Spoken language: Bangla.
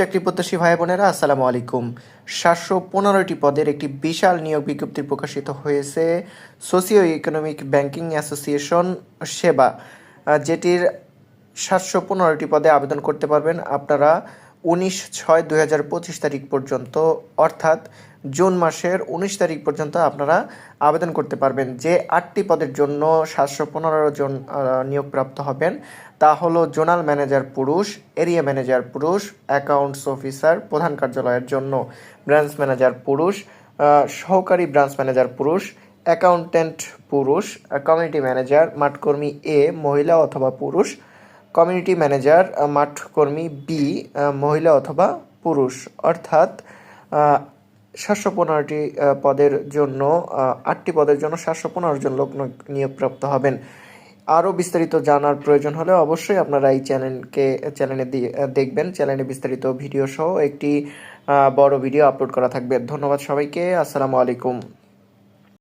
চাকরি প্রত্যাশী ভাই বোনেরা, আসসালামু আলাইকুম। সাতশো পনেরোটি পদের একটি বিশাল নিয়োগ বিজ্ঞপ্তি প্রকাশিত হয়েছে সোসিও ইকোনমিক ব্যাংকিং অ্যাসোসিয়েশন সেবা যেটির সাতশো পনেরোটি পদে আবেদন করতে পারবেন আপনারা উনিশ ছয় দু তারিখ পর্যন্ত, অর্থাৎ জুন মাসের উনিশ তারিখ পর্যন্ত আপনারা আবেদন করতে পারবেন। যে আটটি পদের জন্য সাতশো পনেরো জন নিয়োগপ্রাপ্ত হবেন, তা হলো জোনাল ম্যানেজার পুরুষ, এরিয়া ম্যানেজার পুরুষ, অ্যাকাউন্টস অফিসার, প্রধান কার্যালয়ের জন্য ব্রাঞ্চ ম্যানেজার পুরুষ সহকারী ব্রাঞ্চ ম্যানেজার পুরুষ অ্যাকাউন্টেন্ট পুরুষ, কমিউনিটি ম্যানেজার, মাঠকর্মী এ, মহিলা অথবা পুরুষ, কমিউনিটি ম্যানেজার, মাঠকর্মী বি মহিলা অথবা পুরুষ। অর্থাৎ সাতশো পনেরোটি পদের জন্য আটটি পদের জন্য সাতশো পনেরো জন লোক নিয়োগপ্রাপ্ত হবেন। আরও বিস্তারিত জানার প্রয়োজন হলে অবশ্যই আপনারা এই চ্যানেলকে, চ্যানেলে দেখবেন। চ্যানেলে বিস্তারিত ভিডিও সহ একটি বড় ভিডিও আপলোড করা থাকবে। ধন্যবাদ সবাইকে। আসসালামু আলাইকুম।